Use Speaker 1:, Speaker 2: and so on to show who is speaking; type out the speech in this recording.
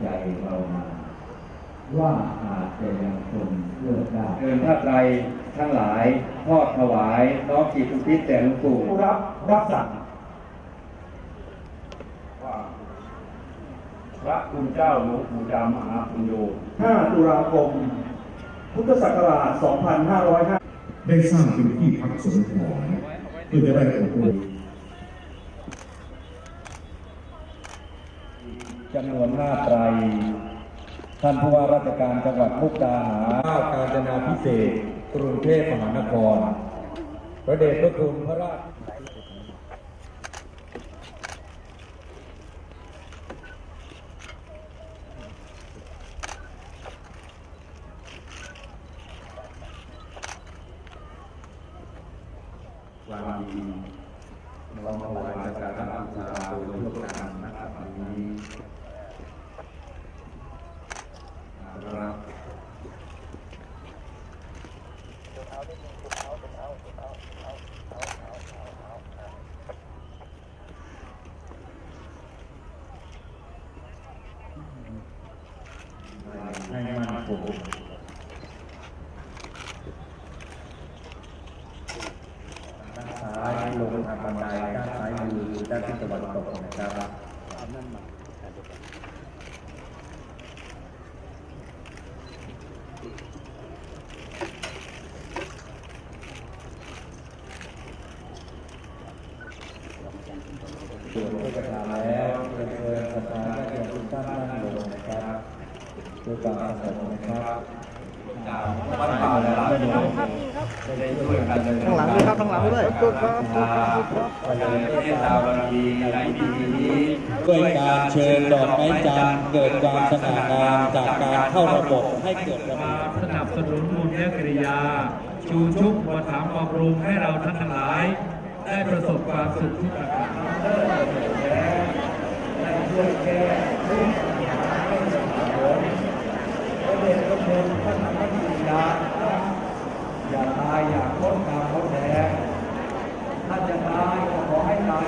Speaker 1: ใจเรามาว่าอาจจะยังคงเลือกได้
Speaker 2: เดินผ้าไตรทั้งหลายทอดถวายน้อมจิตอุทิศแด่หลวงปู่ผ
Speaker 3: ู้รับรับสั่งว่าพระคุณเจ้าหลวงปู่จามหาปุญโย5ตุลาคม พุทธศักราช 2505 ได้สร้างเป็นที่พักสงฆ์ของเพื่อจะได้อบรม
Speaker 2: จำนวนห้าไตร ท่านผู้ว่าราชการจังหวัดมุกดาหารข้าการจนาพิเศษกรุงเทพมหานคร พระเดชพระคุณพระราชความดี
Speaker 1: เรามาไหว้สัก
Speaker 2: การะบูชาโดยร่วมกันนะครับวันนี
Speaker 1: ้
Speaker 2: ครับ ให้มั่นค
Speaker 1: ง
Speaker 2: ด้านซ้ายลงทางบันไดด้านซ้ายมือด้านทิศตะวันตกนะครับ สวนผู้กระทำแล้วเรียนเชิญสถานญาติโยมทุกท่านนั่งลงนะครับด้วยความสงบนะครับวัดป่าและลานโยมได้ช่วยกันข้างหลังด้วยครับข้างหลังด้วยบูชาพระเดชพระเมตตาบารมีในพิธีนี้ด้วยการเชิญดอกไม้จันทร์เกิดความสง่างามจากการเข้าระบบให้เกิดมาสนับสนุนบุญและกิริยา ชูชุกอุปถัมภ์บำรุงให้เราทั้งหลาย ได้ประสบความสุขทุกประการและด้วยแก่ทุกอย่าให้สมบูรณ์เดชพระคุณ
Speaker 4: พ
Speaker 2: ระธร
Speaker 4: ร
Speaker 2: อย่าตายอย่าโค่นตามพ้นแดงถ้าจะตายก็ขอให้ตาย